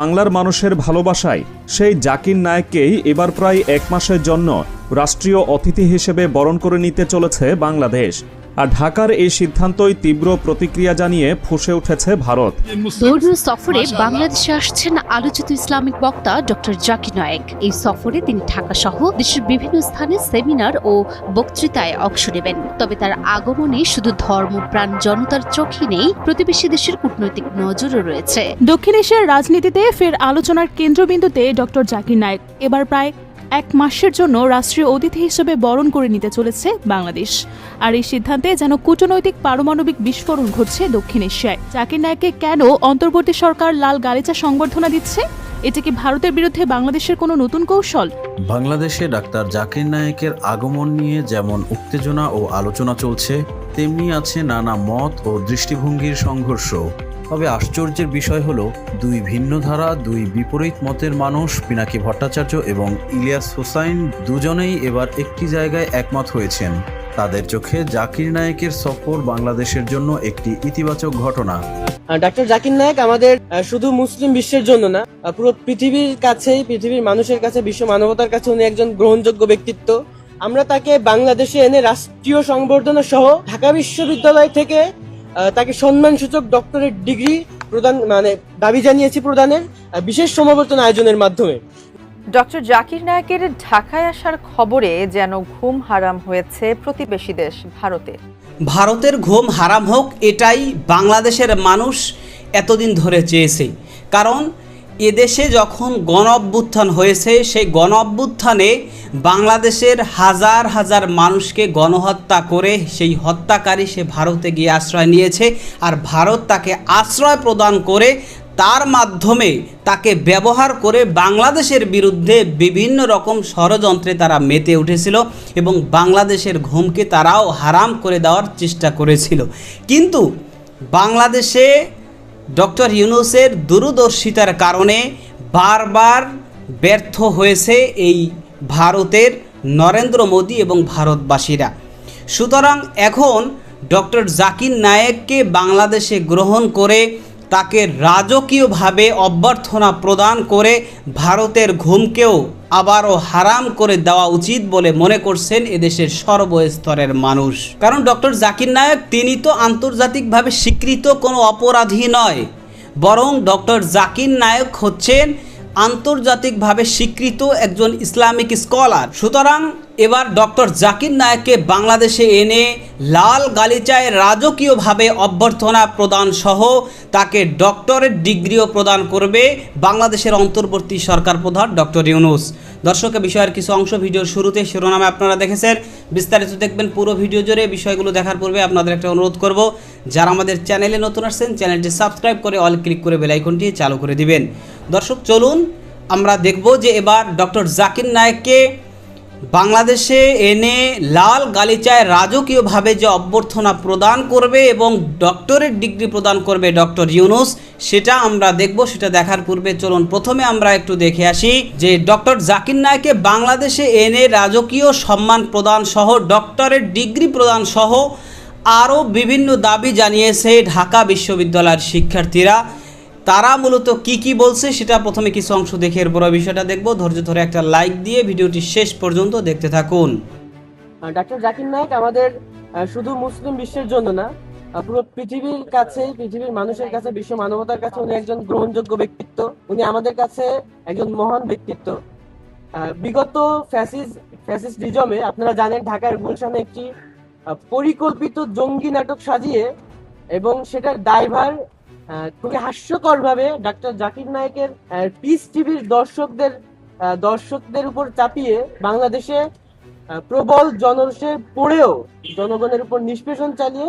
বাংলার মানুষের ভালোবাসায়, সেই জাকির নায়েককেই এবার প্রায় এক মাসের জন্য রাষ্ট্রীয় অতিথি হিসেবে বরণ করে নিতে চলেছে বাংলাদেশ। আর ঢাকার এই সিদ্ধান্তই তীব্র প্রতিক্রিয়া জানিয়ে ফুঁসে উঠেছে ভারত। ধর্মীয় সফরে বাংলাদেশে আসছেন আলোচিত ইসলামিক বক্তা ডক্টর জাকির নায়েক। এই সফরে তিনি ঢাকা সহ দেশের বিভিন্ন স্থানে সেমিনার ও বক্তৃতায় অংশ নেবেন। তবে তার আগমনে শুধু ধর্মপ্রাণ জনতার চোখে নেই প্রতিবেশী দেশের কূটনৈতিক নজরও রয়েছে। দক্ষিণ এশিয়ার রাজনীতিতে ফের আলোচনার কেন্দ্রবিন্দুতে ডক্টর জাকির নায়েক। এবার প্রায় এক মাসের জন্য রাষ্ট্রীয় অতিথি হিসেবে বরণ করে নিতে চলেছে বাংলাদেশ। আর এই সিদ্ধান্তে যেন কূটনৈতিক পারমাণবিক বিস্ফোরণ ঘটছে দক্ষিণ এশিয়ায়। জাকির নায়েককে কেন অন্তর্বর্তী সরকার লাল গালিচা সংবর্ধনা দিচ্ছে? এটা কি ভারতের বিরুদ্ধে বাংলাদেশের কোনো নতুন কৌশল? বাংলাদেশে ডাক্তার জাকির নায়েকের আগমন নিয়ে যেমন উত্তেজনা ও আলোচনা চলছে, তেমনি আছে নানা মত ও দৃষ্টিভঙ্গির সংঘর্ষ তবে আশ্চর্যের বিষয় হলো, দুই ভিন্ন ধারা, দুই বিপরীত মতের মানুষ, পিনাকি ভট্টাচার্য এবং ইলিয়াস হোসাইন দুজনেই এবার একটি জায়গায় একমত হয়েছেন। তাদের চোখে জাকির নায়েকের সফর বাংলাদেশের জন্য একটি ইতিবাচক ঘটনা। ডাক্তার জাকির নায়েক আমাদের শুধু মুসলিম বিশ্বের জন্য না পুরো পৃথিবীর কাছেই, পৃথিবীর মানুষের কাছে, বিশ্ব মানবতার কাছে উনি একজন গ্রহণযোগ্য ব্যক্তিত্ব। আমরা তাকে বাংলাদেশে এনে রাষ্ট্রীয় সংবর্ধনা সহ ঢাকা বিশ্ববিদ্যালয় থেকে তাকে সম্মানসূচক ডক্টরেট ডিগ্রি প্রদান মানে দাবি জানিয়েছি প্রদানের বিশেষ সমাবর্তন আয়োজনের মাধ্যমে। ডক্টর জাকির নায়কের ঢাকায় আসার খবরে যেন ঘুম হারাম হয়েছে প্রতিবেশী দেশ ভারতের ভারতের ঘুম হারাম হোক এটাই বাংলাদেশের মানুষ এতদিন ধরে চেয়েছে। কারণ এদেশে যখন গণ অভ্যুত্থান হয়েছে, সেই গণ অভ্যুত্থানে বাংলাদেশের হাজার হাজার মানুষকে গণহত্যা করে সেই হত্যাকারী সে ভারতে গিয়ে আশ্রয় নিয়েছে আর ভারত তাকে আশ্রয় প্রদান করে তার মাধ্যমে তাকে ব্যবহার করে বাংলাদেশের বিরুদ্ধে বিভিন্ন রকম ষড়যন্ত্রে তারা মেতে উঠেছিল এবং বাংলাদেশের ঘুমকে তারাও হারাম করে দেওয়ার চেষ্টা করেছিল। কিন্তু বাংলাদেশে ডক্টর ইউনুসের দূরদর্শিতার কারণে বারবার ব্যর্থ হয়েছে এই ভারতের নরেন্দ্র মোদী এবং ভারতবাসীরা। সুতরাং এখন ডক্টর জাকির নায়েককে বাংলাদেশে গ্রহণ করে তাকে রাজকীয়ভাবে অভ্যর্থনা প্রদান করে ভারতের ঘুমকেও আবারও হারাম করে দেওয়া উচিত বলে মনে করছেন এদেশের সর্বস্তরের মানুষ। কারণ ডক্টর জাকির নায়ক, তিনি তো আন্তর্জাতিকভাবে স্বীকৃত কোনো অপরাধী নয়। বরং ডক্টর জাকির নায়ক হচ্ছেন আন্তর্জাতিকভাবে স্বীকৃত একজন ইসলামিক স্কলার। সুতরাং এবার ডক্টর জাকির নায়ককে বাংলাদেশে এনে লাল গালিচায় রাজকীয়ভাবে অভ্যর্থনা প্রদান সহ তাকে ডক্টরের ডিগ্রিও প্রদান করবে বাংলাদেশের অন্তর্বর্তী সরকার প্রধান ডক্টর ইউনুস। দর্শকের বিষয়ের কিছু অংশ ভিডিওর শুরুতে শিরোনামে আপনারা দেখেছেন। বিস্তারিত দেখবেন পুরো ভিডিও জুড়ে। বিষয়গুলো দেখার পূর্বে আপনাদের একটা অনুরোধ করব, যারা আমাদের চ্যানেলে নতুন আসছেন, চ্যানেলটি সাবস্ক্রাইব করে অল ক্লিক করে বেলাইকনটি চালু করে দিবেন। দর্শক, চলুন আমরা দেখব যে এবার ডক্টর জাকির নায়েককে বাংলাদেশে এনে লাল গালিচায় রাজকীয়ভাবে যে অভ্যর্থনা প্রদান করবে এবং ডক্টরেট ডিগ্রি প্রদান করবে ডক্টর ইউনুস, সেটা আমরা দেখব, সেটা দেখার পূর্বে চলুন প্রথমে আমরা একটু দেখে আসি যে ডক্টর জাকির নায়কে বাংলাদেশে এনে রাজকীয় সম্মান প্রদান সহ ডক্টরেট ডিগ্রি প্রদান সহ আরও বিভিন্ন দাবি জানিয়েছে ঢাকা বিশ্ববিদ্যালয়ের শিক্ষার্থীরা। তারা মূলত কি কি বলছে সেটা প্রথমে কিছু অংশ দেখে এর বড় বিষয়টা দেখব। ধৈর্য ধরে একটা লাইক দিয়ে ভিডিওটি শেষ পর্যন্ত দেখতে থাকুন। ডাক্তার জাকির নায়েক আমাদের শুধু মুসলিম বিশ্বের জন্য না পুরো পৃথিবীর কাছে, পৃথিবীর মানুষের কাছে, বিশ্ব মানবতার কাছে উনি একজন গ্রহণযোগ্য ব্যক্তিত্ব। উনি আমাদের কাছে একজন মহান ব্যক্তিত্ব। বিগত ফ্যাসিস ফ্যাসিস্টিজমে আপনারা জানেন ঢাকার গুলশানে একটি পরিকল্পিত জঙ্গি নাটক সাজিয়ে এবং সেটার দায়ভার খুবই হাস্যকর ভাবে ডাক্তার জাকির নায়েকের পিস টিভির দর্শকদের দর্শকদের উপর চাপিয়ে বাংলাদেশে প্রবল জনরোষে পড়েও জনগণের উপর নিষ্পেষণ চালিয়ে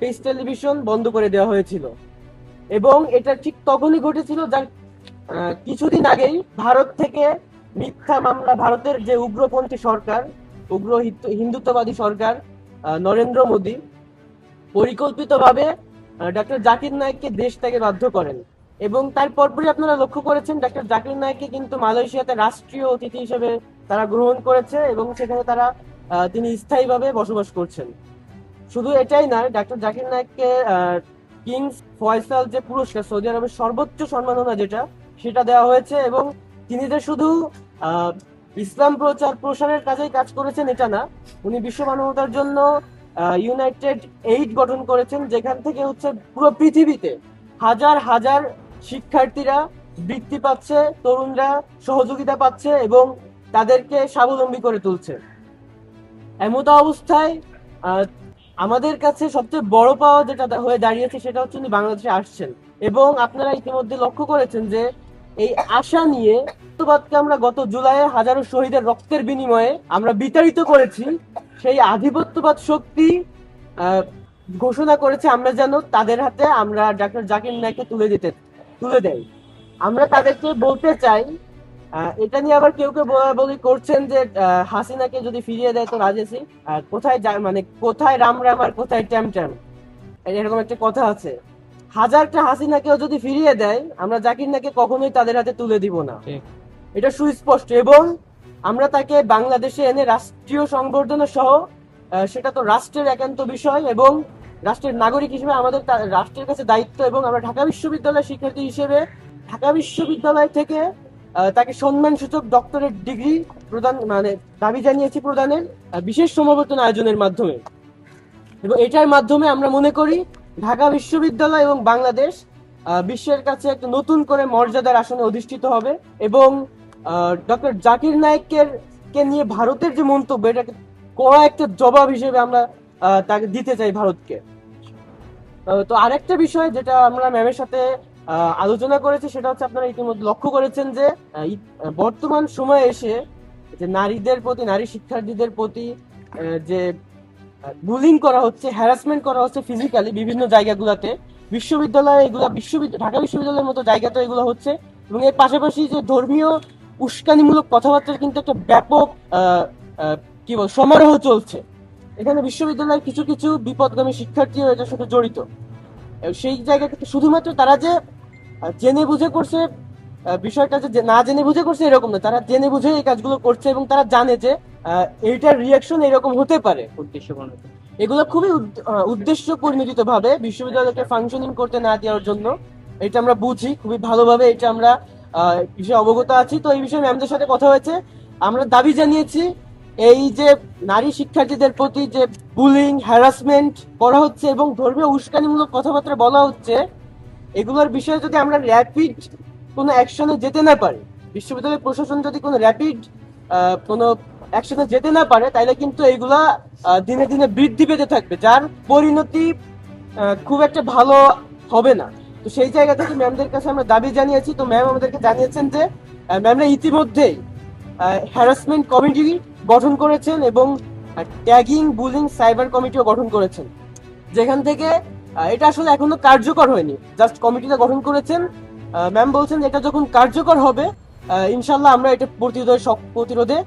পেস টেলিভিশন বন্ধ করে দেওয়া হয়েছিল। এবং এটা ঠিক তখনই ঘটেছিল যার কিছুদিন আগেই ভারত থেকে মিথ্যা মামলা, ভারতের যে উগ্রপন্থী সরকার, উগ্র হিন্দুত্ববাদী সরকার নরেন্দ্র মোদী, পরিকল্পিতভাবে ডক্টর জাকির নায়েককে দেশ থেকে বাধ্য করেন। এবং তার পরপরই আপনারা লক্ষ্য করেছেন ডক্টর জাকির নায়েককে কিন্তু মালয়েশিয়াতে রাষ্ট্রীয় অতিথি হিসেবে তারা গ্রহণ করেছে এবং সেখানে তারা তিনি স্থায়ীভাবে বসবাস করছেন। শুধু এটাই নয় ডক্টর জাকির নায়েককে কিংস ফয়সাল যে পুরস্কার, সৌদি আরবের সর্বোচ্চ সম্মাননা যেটা, সেটা দেওয়া হয়েছে এবং তিনি যে শুধু ইসলাম প্রচার প্রসারের কাজেই কাজ করেছেন এটা না, উনি বিশ্ব মানবতার জন্য ইউনাইটেড এইড গঠন করেছেন, যেখান থেকে হচ্ছে পুরো পৃথিবীতে হাজার হাজার শিক্ষার্থীরা বৃত্তি পাচ্ছে, তরুণরা সহযোগিতা পাচ্ছে এবং তাদেরকে স্বাবলম্বী করে তুলছে। এমতো অবস্থায় আমাদের কাছে সবচেয়ে বড় পাওয়া যেটা হয়ে দাঁড়িয়েছে সেটা হচ্ছে উনি বাংলাদেশে আসছেন। এবং আপনারা ইতিমধ্যে লক্ষ্য করেছেন যে এই আশা নিয়ে আধিপত্যবাদকে আমরা গত জুলাইয়ে হাজারো শহীদের রক্তের বিনিময়ে আমরা বিতাড়িত করেছি। সেই আধিপত্যবাদ শক্তি ঘোষণা করেছে আমরা যেন তাদের হাতে আমরা ডাক্তার জাকির নাইককে তুলে দিতে, তুলে দেয় আমরা তাদেরকে বলতে চাই এটা নিয়ে আবার কেউ কেউ বলা করছেন যে হাসিনাকে যদি ফিরিয়ে দেয় তো রাজেসি আর কোথায় মানে কোথায় রাম রাম আর কোথায় ট্যাম ট্যাম? এরকম একটা কথা আছে। হাজারটা হাসিনাকেও যদি ফিরিয়ে দেয় আমরা জাকির নাকে কখনোই তাদের হাতে তুলে দিব না। এটা সুস্পষ্ট। এবং আমরা তাকে বাংলাদেশে এনে রাষ্ট্রীয় সংবর্ধনা সহ সেটা তো রাষ্ট্রের একান্ত বিষয় এবং রাষ্ট্রের নাগরিক হিসেবে আমাদের রাষ্ট্রের কাছে দায়িত্ব এবং আমরা ঢাকা বিশ্ববিদ্যালয়ের শিক্ষার্থী হিসেবে ঢাকা বিশ্ববিদ্যালয় থেকে তাকে সম্মানসূচক ডক্টরেট ডিগ্রি প্রদান মানে দাবি জানিয়েছি প্রদানের বিশেষ সমাবর্তন আয়োজনের মাধ্যমে। এবং এটার মাধ্যমে আমরা মনে করি ঢাকা বিশ্ববিদ্যালয় এবং বাংলাদেশ বিশ্বের কাছে একটা নতুন করে মর্যাদার আসনে অধিষ্ঠিত হবে এবং ডক্টর জাকির নায়েকের কে নিয়ে ভারতের যে মন্তব্য, এটাকে কড়া একটা জবাব হিসেবে আমরা তাকে দিতে চাই ভারতকে। তো আরেকটা বিষয় যেটা আমরা ম্যামের সাথে আলোচনা করেছি, সেটা হচ্ছে আপনারা ইতিমধ্যে লক্ষ্য করেছেন যে বর্তমান সময়ে এসে যে নারীদের প্রতি, নারী শিক্ষার্থীদের প্রতি যে বুলিং করা হচ্ছে হ্যারাসমেন্ট করা হচ্ছে ফিজিক্যালি বিভিন্ন জায়গাগুলোতে। বিশ্ববিদ্যালয়ে এগুলো বিশ্ববিদ্যালয় ঢাকা বিশ্ববিদ্যালয়ের মতো জায়গাতে এগুলো হচ্ছে। এবং এর পাশাপাশি যে ধর্মীয় উস্কানিমূলক কথাবার্তার কিন্তু একটা ব্যাপক কি বল, সমারোহ চলছে। এখানে বিশ্ববিদ্যালয়ের কিছু কিছু বিপদগামী শিক্ষার্থীও এটার সাথে জড়িত। সেই জায়গা থেকে শুধুমাত্র তারা যে জেনে বুঝে করছে বিষয়টা যে না জেনে বুঝে করছে এরকম না। তারা জেনে বুঝে এই কাজগুলো করছে এবং তারা জানে যে এইটার রিয়াকশন এরকম হতে পারে। উদ্দেশ্য এগুলো খুবই উদ- উদ্দেশ্য পরিণত ভাবে বিশ্ববিদ্যালয়কে ফাংশনিং করতে না দেওয়ার জন্য। এটা আমরা বুঝি, খুবই ভালোভাবে এটা আমরা বিষয়ে অবগত আছি। তো এই বিষয়ে ম্যামদের সাথে কথা হয়েছে। আমরা দাবি জানিয়েছি, এই যে নারী শিক্ষার্থীদের প্রতি যে বুলিং হ্যারাসমেন্ট করা হচ্ছে এবং ধর্মীয় উস্কানিমূলক কথাবার্তা বলা হচ্ছে, এগুলোর বিষয়ে যদি আমরা র্যাপিড কোনো অ্যাকশনে যেতে না পারে। বিশ্ববিদ্যালয় প্রশাসন যদি কোনো র্যাপিড কোনো অ্যাকশনে যেতে না পারে তাহলে কিন্তু আহ, দিনে দিনে বৃদ্ধি পেতে থাকবে যার পরিণতি খুব একটা ভালো হবে না। তো সেই জায়গা থেকে ম্যামদের কাছে আমরা দাবি জানিয়েছি। তো ম্যাম আমাদেরকে জানিয়েছেন যে ম্যামরা ইতিমধ্যেই হ্যারাসমেন্ট কমিটি গঠন করেছেন এবং ট্যাগিং বুলিং সাইবার কমিটিও গঠন করেছেন। যেখান থেকে এটা আসলে এখনও কার্যকর হয়নি। জাস্ট কমিটিটা গঠন করেছেন। ম্যাম বলছেন এটা যখন কার্যকর হবে ইনশাল্লাহ আমরা এটা প্রতিরোধে প্রতিরোধে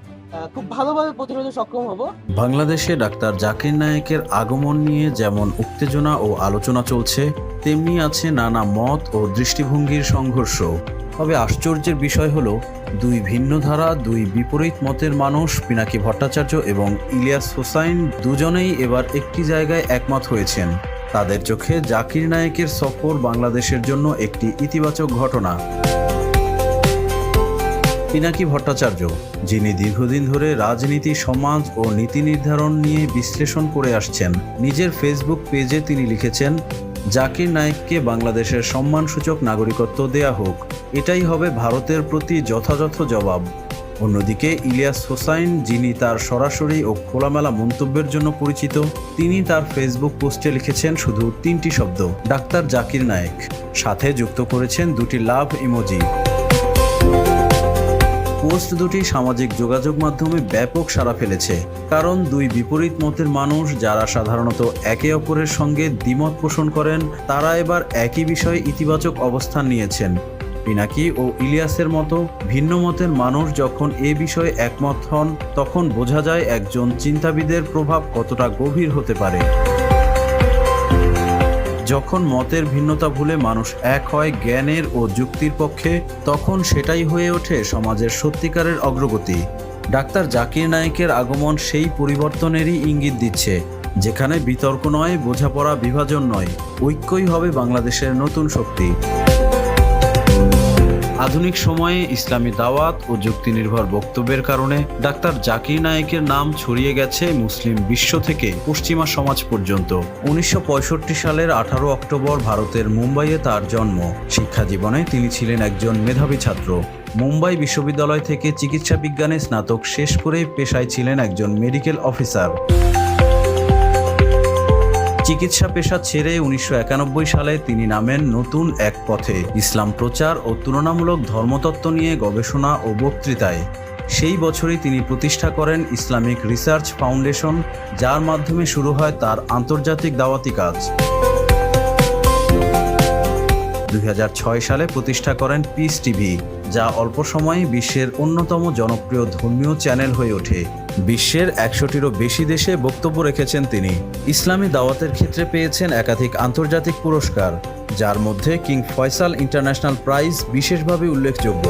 খুব ভালোভাবে প্রতিরোধে সক্ষম হব। বাংলাদেশে ডাক্তার জাকির নায়েকের আগমন নিয়ে যেমন উত্তেজনা ও আলোচনা চলছে, তেমনি আছে নানা মত ও দৃষ্টিভঙ্গির সংঘর্ষ। তবে আশ্চর্যের বিষয় হলো, দুই ভিন্ন ধারা, দুই বিপরীত মতের মানুষ পিনাকি ভট্টাচার্য এবং ইলিয়াস হোসাইন দুজনেই এবার একটি জায়গায় একমত হয়েছেন। তাদের চোখে জাকির নায়েকের সফর বাংলাদেশের জন্য একটি ইতিবাচক ঘটনা। পিনাকি ভট্টাচার্য, যিনি দীর্ঘদিন ধরে রাজনীতি, সমাজ ও নীতি নির্ধারণ নিয়ে বিশ্লেষণ করে আসছেন, নিজের ফেসবুক পেজে তিনি লিখেছেন, জাকির নায়েককে বাংলাদেশের সম্মানসূচক নাগরিকত্ব দেয়া হোক। এটাই হবে ভারতের প্রতি যথাযথ জবাব। অন্যদিকে ইলিয়াস হোসাইন, যিনি তার সরাসরি ও খোলামেলা মন্তব্যের জন্য পরিচিত, তিনি তার ফেসবুক পোস্টে লিখেছেন শুধু তিনটি শব্দ, ডাক্তার জাকির নায়েক। সাথে যুক্ত করেছেন দুটি লাভ ইমোজি। পোস্ট দুটি সামাজিক যোগাযোগ মাধ্যমে ব্যাপক সাড়া ফেলেছে, কারণ দুই বিপরীত মতের মানুষ যারা সাধারণত একে অপরের সঙ্গে দ্বিমত পোষণ করেন, তারা এবার একই বিষয়ে ইতিবাচক অবস্থান নিয়েছেন। পিনাকি ও ইলিয়াসের মতো ভিন্ন মতের মানুষ যখন এ বিষয়ে একমত হন, তখন বোঝা যায় একজন চিন্তাবিদের প্রভাব কতটা গভীর হতে পারে। যখন মতের ভিন্নতা ভুলে মানুষ এক হয় জ্ঞানের ও যুক্তির পক্ষে, তখন সেটাই হয়ে ওঠে সমাজের সত্যিকারের অগ্রগতি। ডাক্তার জাকির নায়েকের আগমন সেই পরিবর্তনেরই ইঙ্গিত দিচ্ছে, যেখানে বিতর্ক নয়, বোঝাপড়া বিভাজন নয়, ঐক্যই হবে বাংলাদেশের নতুন শক্তি। আধুনিক সময়ে ইসলামী দাওয়াত ও যুক্তি নির্ভর বক্তব্যের কারণে ডাক্তার জাকির নায়েকের নাম ছড়িয়ে গেছে মুসলিম বিশ্ব থেকে পশ্চিমা সমাজ পর্যন্ত। উনিশশো পঁয়ষট্টি সালের আঠারো অক্টোবর ভারতের মুম্বাইয়ে তার জন্ম। শিক্ষা জীবনে তিনি ছিলেন একজন মেধাবী ছাত্র। মুম্বাই বিশ্ববিদ্যালয় থেকে চিকিৎসা বিজ্ঞানে স্নাতক শেষ করে পেশায় ছিলেন একজন মেডিকেল অফিসার। চিকিৎসা পেশা ছেড়ে উনিশশো একানব্বই সালে তিনি নামেন নতুন এক পথে। ইসলাম প্রচার ও তুলনামূলক ধর্মতত্ত্ব নিয়ে গবেষণা ও বক্তৃতায়। সেই বছরই তিনি প্রতিষ্ঠা করেন ইসলামিক রিসার্চ ফাউন্ডেশন, যার মাধ্যমে শুরু হয় তার আন্তর্জাতিক দাওয়াতি কাজ। দুই হাজার ছয় সালে প্রতিষ্ঠা করেন পিস টিভি, যা অল্প সময়ে বিশ্বের অন্যতম জনপ্রিয় ধর্মীয় চ্যানেল হয়ে ওঠে। বিশ্বের একশোটিরও বেশি দেশে বক্তব্য রেখেছেন তিনি। ইসলামী দাওয়াতের ক্ষেত্রে পেয়েছেন একাধিক আন্তর্জাতিক পুরস্কার, যার মধ্যে কিং ফয়সাল ইন্টারন্যাশনাল প্রাইজ বিশেষভাবে উল্লেখযোগ্য।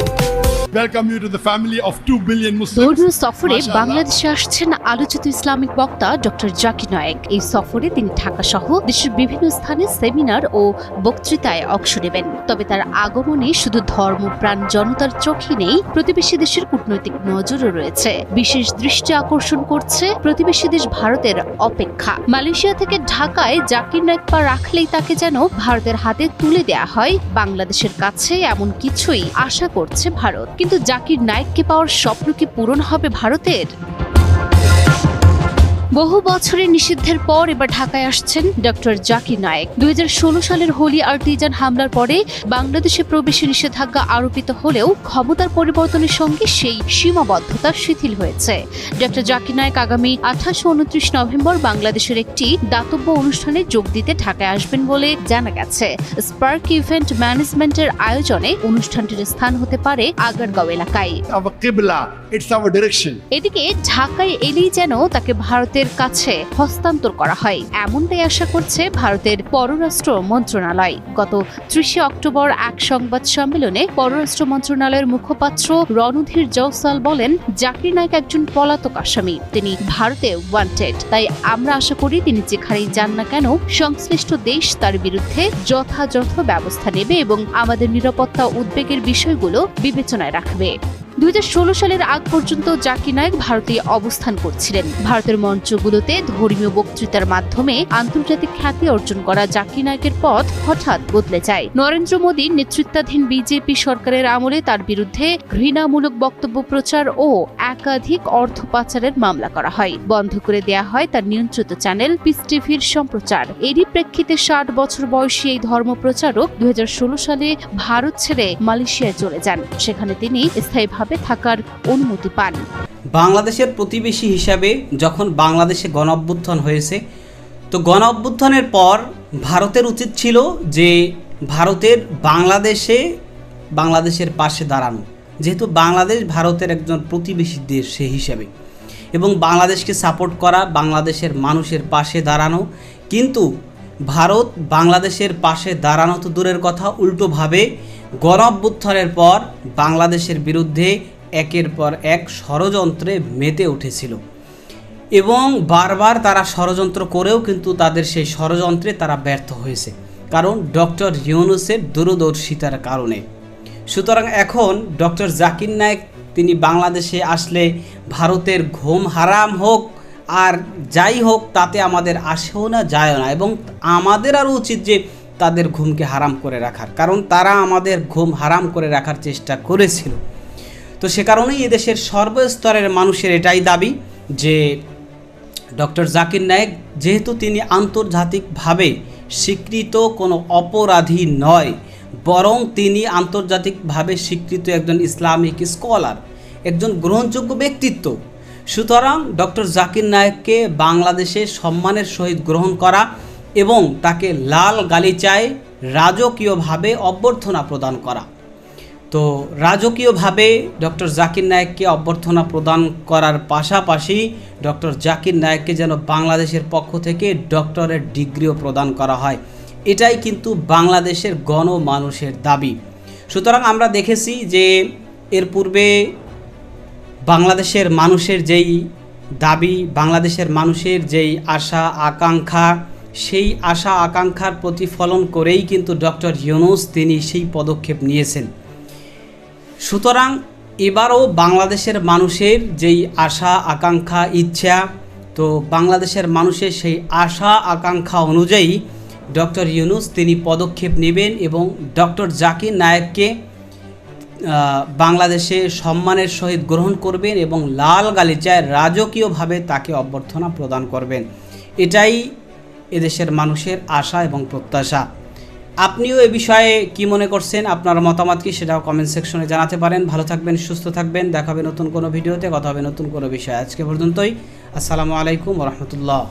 Welcome you to the family of 2 billion Muslims. ধর্মীয় সফরে বাংলাদেশে আসছেন আলোচিত ইসলামিক বক্তা ডক্টর জাকির নায়েক। এই সফরে তিনি ঢাকা সহ দেশের বিভিন্ন স্থানে সেমিনার ও বক্তৃতায় অংশ নেবেন। তবে তার আগমনে শুধু ধর্মপ্রাণ জনতার চোখে নেই প্রতিবেশী দেশের কূটনৈতিক নজরও রয়েছে। বিশেষ দৃষ্টি আকর্ষণ করছে প্রতিবেশী দেশ ভারতের অপেক্ষা। মালয়েশিয়া থেকে ঢাকায় জাকির নায়েক পা রাখলেই তাকে যেন ভারতের হাতে তুলে দেয়া হয়। বাংলাদেশের কাছে এমন কিছুই আশা করছে ভারত। কিন্তু জাকির নায়েককে পাওয়ার স্বপ্ন কি পূরণ হবে ভারতের? বহু বছরের নিষিদ্ধের পর এবার ঢাকায় আসছেন ডক্টর জাকির নায়েক। দুই হাজার ষোলো সালের হোলি আর্টিজান হামলার পরে বাংলাদেশে প্রবেশে নিষেধাজ্ঞা আরোপিত হলেও ক্ষমতার পরিবর্তনের সঙ্গে সেই সীমাবদ্ধতা শিথিল হয়েছে। ডক্টর জাকির নায়েক আগামী আঠাশ উনত্রিশ নভেম্বর বাংলাদেশের একটি দাতব্য অনুষ্ঠানে যোগ দিতে ঢাকায় আসবেন বলে জানা গেছে। স্পার্ক ইভেন্ট ম্যানেজমেন্টের আয়োজনে অনুষ্ঠানটির স্থান হতে পারে আগারগাঁও এলাকায়. এদিকে ঢাকায় এলেই যেন তাকে ভারতের কাছে হস্তান্তর করা হয়। এমনটাই আশা করছে ভারতের পররাষ্ট্র মন্ত্রণালয়। গত ত্রিশে অক্টোবর এক সংবাদ সম্মেলনে পররাষ্ট্র মন্ত্রণালয়ের মুখপাত্র রণধীর জওসাল বলেন, জাকির নায়ক একজন পলাতক আসামি। তিনি ভারতে ওয়ান্টেড তাই আমরা আশা করি তিনি যেখানেই যান না কেন, সংশ্লিষ্ট দেশ তার বিরুদ্ধে যথাযথ ব্যবস্থা নেবে এবং আমাদের নিরাপত্তা উদ্বেগের বিষয়গুলো বিবেচনায় রাখবে। দুই হাজার ষোলো সালের আগ পর্যন্ত জাকির নায়ক ভারতে অবস্থান করছিলেন। ভারতের মঞ্চগুলোতে ধর্মীয় বক্তৃতার মাধ্যমে আন্তর্জাতিক খ্যাতি অর্জন করা জাকির নায়কের পথ হঠাৎ বদলে যায়। নরেন্দ্র মোদীর নেতৃত্বাধীন বিজেপি সরকারের আমলে তার বিরুদ্ধে ঘৃণামূলক বক্তব্য প্রচার ও একাধিক অর্থ পাচারের মামলা করা হয়। বন্ধ করে দেয়া হয় তার নিয়ন্ত্রিত চ্যানেল পিস টিভির সম্প্রচার। এরই প্রেক্ষিতে ষাট বছর বয়সী এই ধর্মপ্রচারক দু হাজার ষোলো সালে ভারত ছেড়ে মালয়েশিয়ায় চলে যান। সেখানে তিনি স্থায়ীভাবে থাকার অনুমতি পান। বাংলাদেশের প্রতিবেশী হিসাবে যখন বাংলাদেশে গণ অভ্যুত্থান হয়েছে, তো গণ অভ্যুত্থানের পর ভারতের উচিত ছিল যে ভারতের বাংলাদেশে বাংলাদেশের পাশে দাঁড়ানো। যেহেতু বাংলাদেশ ভারতের একজন প্রতিবেশী দেশ সে হিসাবে। এবং বাংলাদেশকে সাপোর্ট করা, বাংলাদেশের মানুষের পাশে দাঁড়ানো। কিন্তু ভারত বাংলাদেশের পাশে দাঁড়ানো তো দূরের কথা উল্টোভাবে গণ অভ্যুত্থানের পর বাংলাদেশের বিরুদ্ধে একের পর এক ষড়যন্ত্রে মেতে উঠেছিল। এবং বারবার তারা ষড়যন্ত্র করেও কিন্তু তাদের সেই ষড়যন্ত্রে তারা ব্যর্থ হয়েছে। কারণ ডক্টর ইউনুসের দূরদর্শিতার কারণে। সুতরাং এখন ডক্টর জাকির নায়েক তিনি বাংলাদেশে আসলে ভারতের ঘুম হারাম হোক আর যাই হোক তাতে আমাদের আসেও না, যায়ও না। এবং আমাদের আরও উচিত যে তাদের ঘুমকে হারাম করে রাখার। কারণ তারা আমাদের ঘুম হারাম করে রাখার চেষ্টা করেছিল। তো সে কারণেই এদেশের সর্বস্তরের মানুষের এটাই দাবি যে ডক্টর জাকির নায়েক যেহেতু তিনি আন্তর্জাতিকভাবে স্বীকৃত কোনো অপরাধী নয়, বরং তিনি আন্তর্জাতিকভাবে স্বীকৃত একজন ইসলামিক স্কলার, একজন গ্রহণযোগ্য ব্যক্তিত্ব। সুতরাং ডক্টর জাকির নায়েককে বাংলাদেশে সম্মানের সহিত গ্রহণ করা এবং তাকে লাল গালিচায় রাজকীয়ভাবে অভ্যর্থনা প্রদান করা। তো রাজকীয়ভাবে ডক্টর জাকির নায়েককে অভ্যর্থনা প্রদান করার পাশাপাশি ডক্টর জাকির নায়েককে যেন বাংলাদেশের পক্ষ থেকে ডক্টরের ডিগ্রিও প্রদান করা হয়, এটাই কিন্তু বাংলাদেশের গণমানুষের দাবি। সুতরাং আমরা দেখেছি যে এর পূর্বে বাংলাদেশের মানুষের যেই দাবি, বাংলাদেশের মানুষের যেই আশা, আকাঙ্ক্ষা সেই আশা আকাঙ্ক্ষার প্রতিফলন করেই কিন্তু ডক্টর ইউনুস তিনি সেই পদক্ষেপ নিয়েছেন। সুতরাং এবারও বাংলাদেশের মানুষের যেই আশা, আকাঙ্ক্ষা, ইচ্ছা, তো বাংলাদেশের মানুষের সেই আশা, আকাঙ্ক্ষা অনুযায়ী ডক্টর ইউনুস তিনি পদক্ষেপ নেবেন এবং ডক্টর জাকির নায়েককে বাংলাদেশে সম্মানের সহিত গ্রহণ করবেন এবং লাল গালিচায় রাজকীয়ভাবে তাকে অভ্যর্থনা প্রদান করবেন। এটাই এদেশের মানুষের আশা এবং প্রত্যাশা। আপনিও এ বিষয়ে কি মনে করছেন? আপনার মতামত কি? সেটাও কমেন্ট সেকশনে জানাতে পারেন। ভালো থাকবেন, সুস্থ থাকবেন। দেখাবে নতুন কোনো ভিডিওতে কথা হবে নতুন কোনো বিষয়ে আজকে পর্যন্তই। আসসালামু আলাইকুম রহমতুল্লাহ।